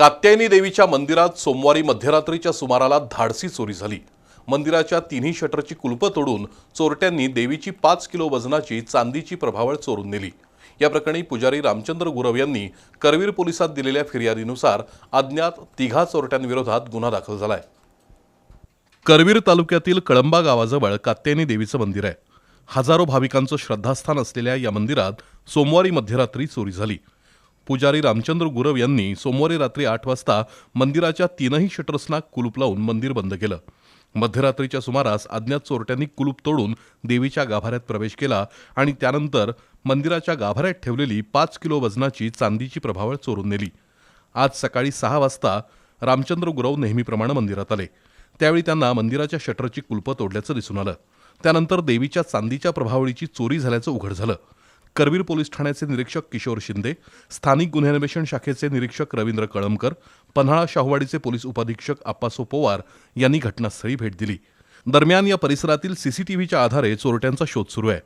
कात्यायनी देवीच्या मंदिरात सोमवारी मध्यरात्रीच्या सुमाराला धाडसी चोरी झाली. मंदिराच्या तिन्ही शटरची कुलपं तोडून चोरट्यांनी देवीची पाच किलो वजनाची चांदीची प्रभावळ चोरून नेली. या प्रकरणी पुजारी रामचंद्र गुरव यांनी करवीर पोलिसात दिलेल्या फिर्यादीनुसार अज्ञात तिघा चोरट्यांविरोधात गुन्हा दाखल झालाय. करवीर तालुक्यातील कळंबा गावाजवळ कात्यायनी देवीचं मंदिर आहे. हजारो भाविकांचं श्रद्धास्थान असलेल्या या मंदिरात सोमवारी मध्यरात्री चोरी झाली. पुजारी रामचंद्र गुरव यांनी सोमवारी रात्री आठ वाजता मंदिराच्या तीनही शटर्सना कुलूप लावून मंदिर बंद केलं. मध्यरात्रीच्या सुमारास अज्ञात चोरट्यांनी कुलूप तोडून देवीच्या गाभाऱ्यात प्रवेश केला आणि त्यानंतर मंदिराच्या गाभाऱ्यात ठेवलेली पाच किलो वजनाची चांदीची प्रभावळ चोरून नेली. आज सकाळी सहा वाजता रामचंद्र गुरव नेहमीप्रमाणे मंदिरात आले. त्यावेळी त्यांना मंदिराच्या शटरची कुलपं तोडल्याचं दिसून आलं. त्यानंतर देवीच्या चांदीच्या प्रभावळीची चोरी झाल्याचं उघड झालं. करवीर पोलीस ठाण्याचे निरीक्षक किशोर शिंदे स्थानिक गुन्हे अन्वेषण शाखेचे निरीक्षक रवींद्र कळमकर पन्हाळा शाहूवाडीचे पोलीस उपाधीक्षक आप्पासो पोवार यांनी घटनास्थळी भेट दिली. दरम्यान या परिसरातील सीसीटीव्हीच्या आधारे चोरट्यांचा शोध सुरू आहे.